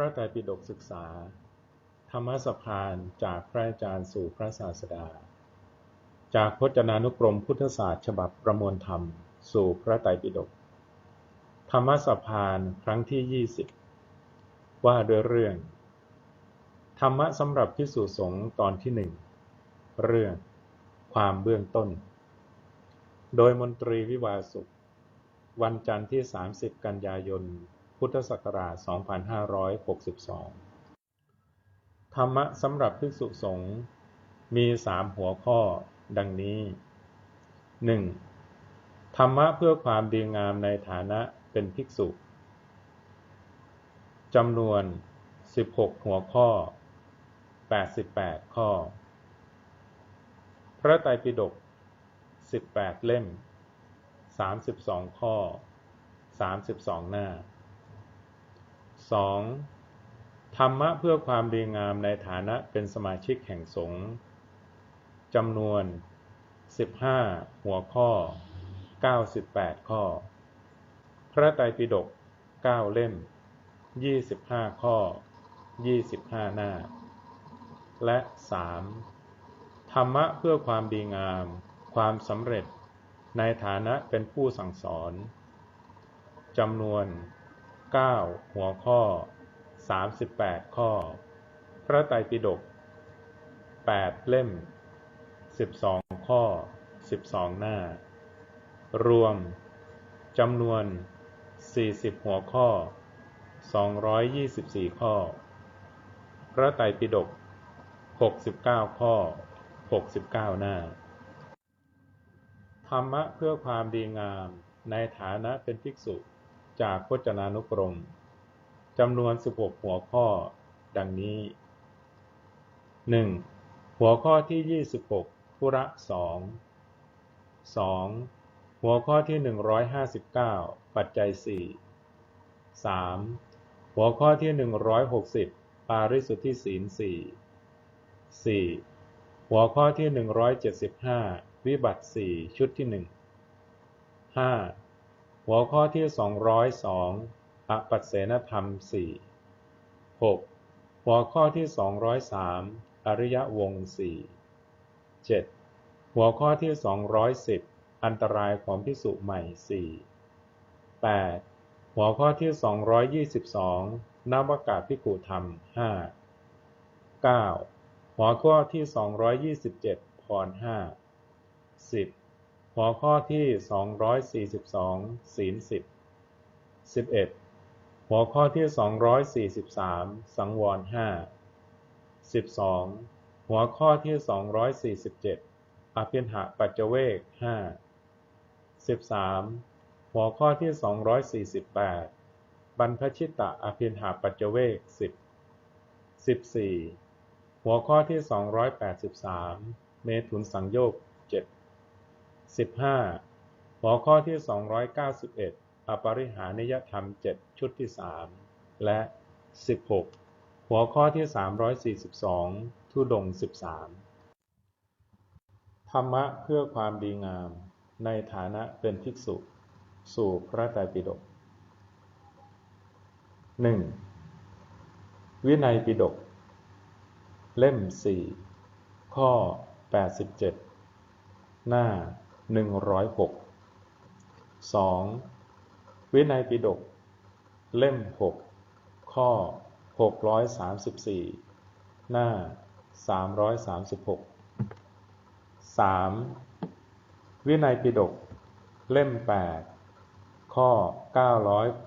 ระไตรปิฎกศึกษา ธรรมสภานจากพระอาจารย์สู่พระศาสดา จากพจนานุกรมพุทธศาสตร์ฉบับประมวลธรรม สู่พระไตรปิฎกธรรมสภานครั้งที่ 20 ว่าด้วยเรื่อง ธรรมะสำหรับพิสูจสงตอนที่หนึ่งเรื่อง ความเบื้องต้น โดยมนตรีวิวาสุข วันจันทร์ที่ 30 กันยายน พุทธศักราช 2562 ธรรมะสำหรับภิกษุสงฆ์มีสามหัวข้อ ดังนี้ 1. ธรรมะเพื่อความดีงามในฐานะเป็นภิกษุจำนวน 16 หัวข้อ 88 ข้อ พระไตรปิฎก 18 เล่ม 32 ข้อ 32 หน้า 2. ธรรมะเพื่อความดีงามในฐานะเป็นสมาชิกแห่งสงฆ์จำนวน 15 หัวข้อ 98 ข้อ พระไตรปิฎก9 เล่ม 25 ข้อ 25 หน้า และ 3. ธรรมะเพื่อความดีงาม ความสำเร็จในฐานะเป็นผู้สั่งสอนจำนวน 9 หัวข้อ 38 ข้อ พระไตรปิฎก8 เล่ม 12 ข้อ 12 หน้า รวมจำนวน 40 หัวข้อ 224 ข้อ พระไตรปิฎก69 ข้อ 69 หน้า ธรรมะเพื่อความดีงามในฐานะเป็นภิกษุ จากพจนานุกรมจำนวน 16 หัวข้อ ดังนี้ 1. หัวข้อที่ 26 ธุระสอง 2. หัวข้อที่ 159 ปัจจัย 4 3. หัวข้อที่ 160 ปาริสุทธิศีล4 4. หัวข้อที่ 175 วิบัติ 4 ชุดที่ 1 5. หัวข้อที่ 202อปัสเสนธรรม 4 6. หัวข้อที่ 203 อริยวงศ์4 7. หัวข้อที่ 210 อันตรายของพิสุใหม่4 8. หัวข้อที่ 222นวากาศพิกุธรรม5 9. หัวข้อที่ 227พร5 10. หัวข้อที่ 242 ศีล10 11. หัวข้อที่ 243 สังวร5 12. หัวข้อที่ 247 อภินหะปัจเจเวก5 13. หัวข้อที่ 248 บรรพชิตะอภินหะปัจเจเวก10 14. หัวข้อที่ 283 เมถุนสังโยก 7 15. หัวข้อที่291อปริหานิยธรรม7ชุดที่3และ16หัวข้อที่342ทุดง13ธรรมะเพื่อความดีงามในฐานะเป็นภิกษุ สู่พระไตรปิฎก 1. วินัยปิฎกเล่ม4ข้อ 87 หน้า 106 2. วินัยปิฎกเล่ม 6 ข้อ 634 หน้า 336 3. วินัยปิฎกเล่ม 8 ข้อ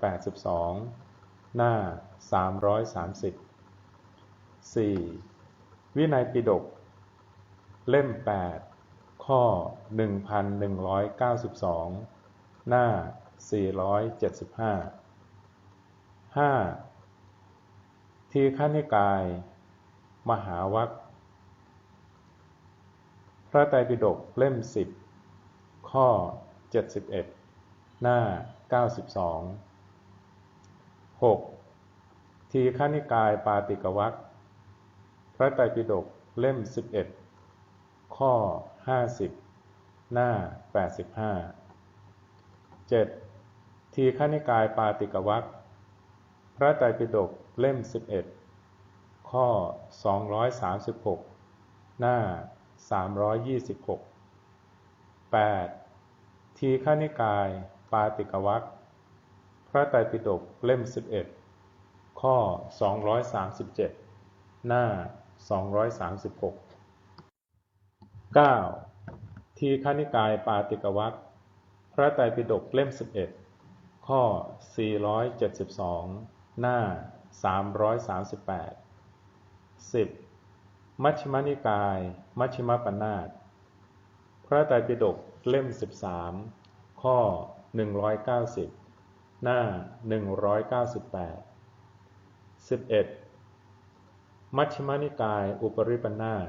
982 หน้า 330 4. วินัยปิฎกเล่ม 8 ข้อ 1192 หน้า 475 5. ทีฆนิกาย มหาวัคพระไตรปิฎกเล่ม 10 ข้อ 71 หน้า 92 6. ทีฆนิกายปาติกวัคพระไตรปิฎกเล่ม 11 ข้อ 50หน้า85 7. ทีฆนิกายปาติกวัคพระไตรปิฎกเล่ม11ข้อ236หน้า326 8. ทีฆนิกายปาติกวัคพระไตรปิฎกเล่ม11ข้อ237หน้า236 9. ทีฆนิกายปาติกวัคพระไตรปิฎกเล่ม 11 ข้อ 472 หน้า 338 10. มัชฌิมนิกาย มัชฌิมปนาตพระไตรปิฎกเล่ม 13 ข้อ 190 หน้า 198 11. มัชฌิมนิกาย อุปริปนาต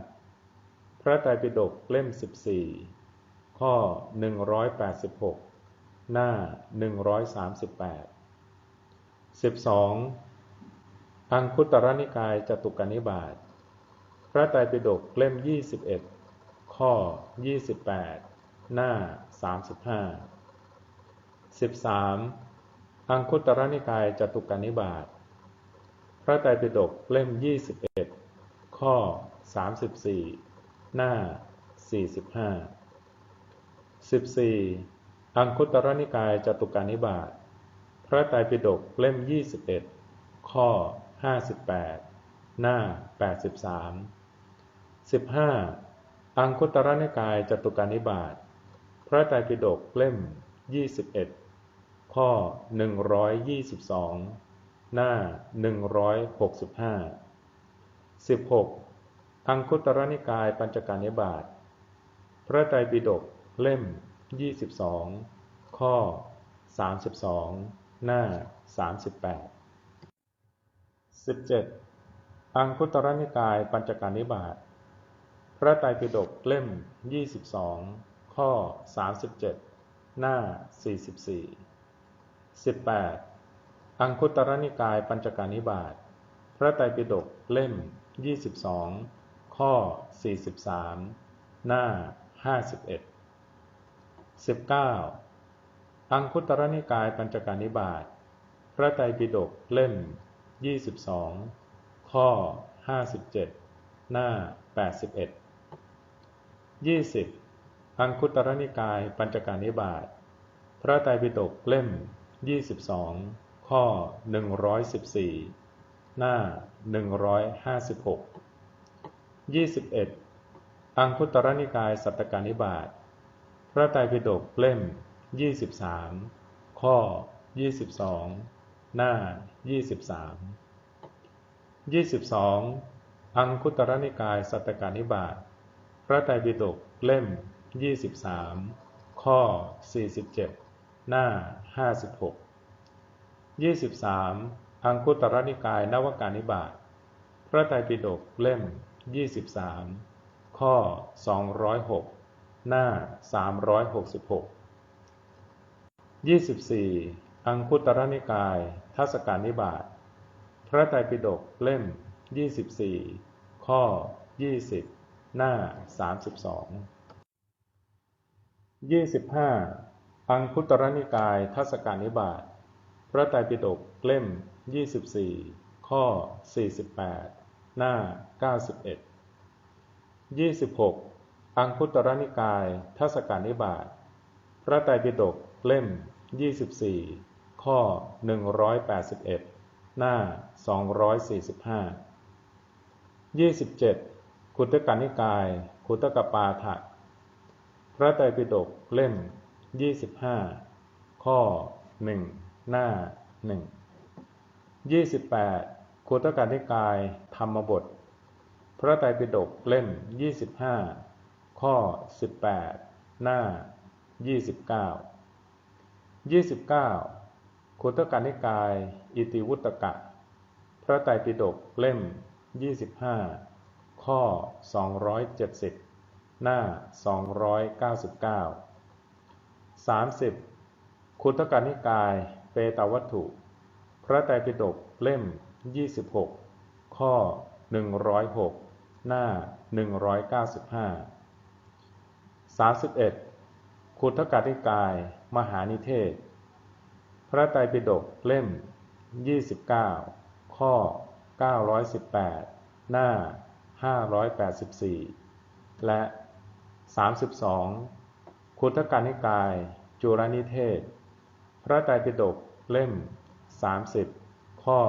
พระไตรปิฎกเล่ม 14 ข้อ 186 หน้า 138 12. อังคุตรนิกายจตุกนิบาตพระไตรปิฎกเล่ม 21 ข้อ 28 หน้า 35 13. อังคุตรนิกายจตุกนิบาตพระไตรปิฎกเล่ม 21 ข้อ 34 หน้า 45 14. อังคุตรนิกายจตุการนิบาตพระไตรปิฎกเล่ม 21 ข้อ 58 หน้า 83 15. อังคุตรนิกายจตุการนิบาตพระไตรปิฎกเล่ม 21 ข้อ 122 หน้า 165 16. อังคุตรนิกายปัญจการนิบาตพระไตรปิฎกเล่ม 22 ข้อ 32 หน้า 38 17. อังคุตรนิกายปัญจการนิบาตพระไตรปิฎกเล่ม 22 ข้อ 37 หน้า 44 18. อังคุตรนิกายปัญจการนิบาตพระไตรปิฎกเล่ม 22 ข้อ 43 หน้า 51 19. อังคุตรนิกายปัญจการนิบาตพระไตรปิฎกเล่ม 22 ข้อ 57 หน้า 81 20. อังคุตรนิกายปัญจการนิบาตพระไตรปิฎกเล่ม 22 ข้อ 114 หน้า 156 21. อังคุตรนิกายสัตตกานิบาตพระไตรปิฎกเล่ม 23 ข้อ 22 หน้า 23 22. อังคุตรนิกายสัตตกานิบาตพระไตรปิฎกเล่ม 23 ข้อ 47 หน้า 56 23. อังคุตรนิกายนวการนิบาตพระไตรปิฎกเล่ม 23 ข้อ 206 หน้า 366 24. อังคุตรนิกาย ทัศการนิบาตพระไตรปิฎกเล่ม 24 ข้อ 20 หน้า 32 25. อังคุตรนิกาย ทัศการนิบาตพระไตรปิฎกเล่ม 24 ข้อ 48 หน้า 91 26. อังคุตรนิกายทัศการนิบาตพระไตรปิฎกเล่ม 24 ข้อ 181 หน้า 245 27. คุตกานิกาย คุตกปาฐะพระไตรปิฎกเล่ม 25 ข้อ 1 หน้า 1 28. คุตการนิกาย ธรรมบท พระไตรปิฎกเล่ม 25 ข้อ 18 หน้า 29 29. คุตการนิกาย อิติวุตกะ พระไตรปิฎกเล่ม 25 ข้อ 270 หน้า 299 30. คุตการนิกาย เปตวัตถุ พระไตรปิฎกเล่ม 26 ข้อ 106 หน้า 195 31. คุตกนิกาย มหานิเทศ พระไตรปิฎกเล่มยี่สิบเก้าข้อเก้าร้อยสิบแปดหน้าห้าร้อยแปดสิบสี่และสามสิบสองคุตกานิกาย จุรนิเทศ พระไตรปิฎกเล่มสามสิบข้อ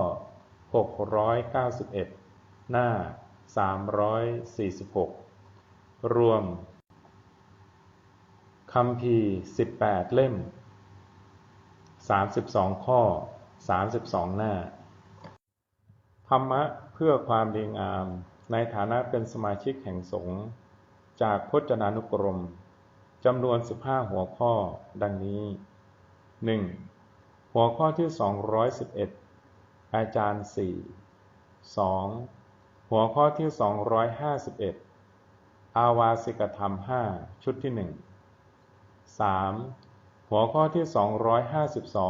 หกร้อยเก้าสิบเอ็ดหน้าสามร้อยสี่สิบหกรวมคำพีสิบแปดเล่มสามสิบสองข้อสามสิบสองหน้า ธรรมะเพื่อความดีงามในฐานะเป็นสมาชิกแห่งสงฆ์จากพจนานุกรมจำนวน 15 หัวข้อดังนี้ 1. หัวข้อที่ 211 อาจารย์ 4 2. หัวข้อที่ 251 อาวาสิกธรรม 5 ชุดที่ 1 3. หัวข้อที่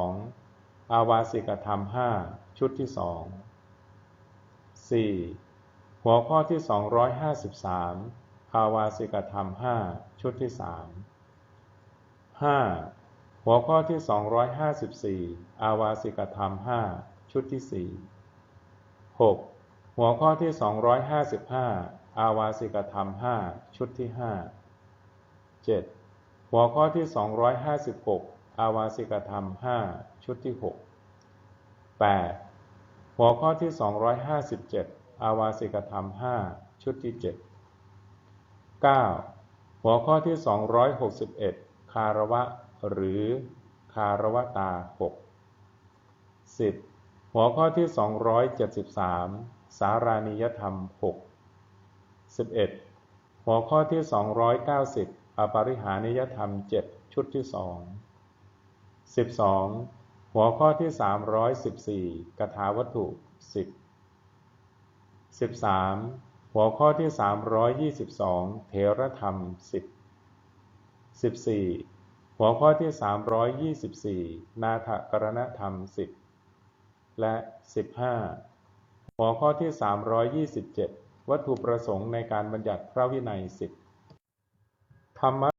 252 อาวาสิกธรรม 5 ชุดที่ 2 4. หัวข้อที่ 253ภาวาสิกธรรม 5 ชุดที่ 3 5. หัวข้อที่ 254 อาวาสิกธรรม 5 ชุดที่4 6. หัวข้อที่255อาวาสิกธรรม5ชุดที่5 7. หัวข้อที่256อาวาสิกธรรม5ชุดที่6 8. หัวข้อที่257อาวาสิกธรรม5ชุดที่7 9. หัวข้อที่261คารวะหรือคารวตา6 10. หัวข้อที่ 273 สารานิยธรรม 6 11. หัวข้อที่ 290 อปริหานิยธรรม 7 ชุดที่ 2 12. หัวข้อที่ 314 กถาวัตถุ 10 13. หัวข้อที่ 322เถรธรรม 10 14. หัวข้อที่ 324 นาถกรณธรรม 10 และ 15. หัวข้อที่ 327 วัตถุประสงค์ในการบัญญัติพระวินัย10ธรรมะ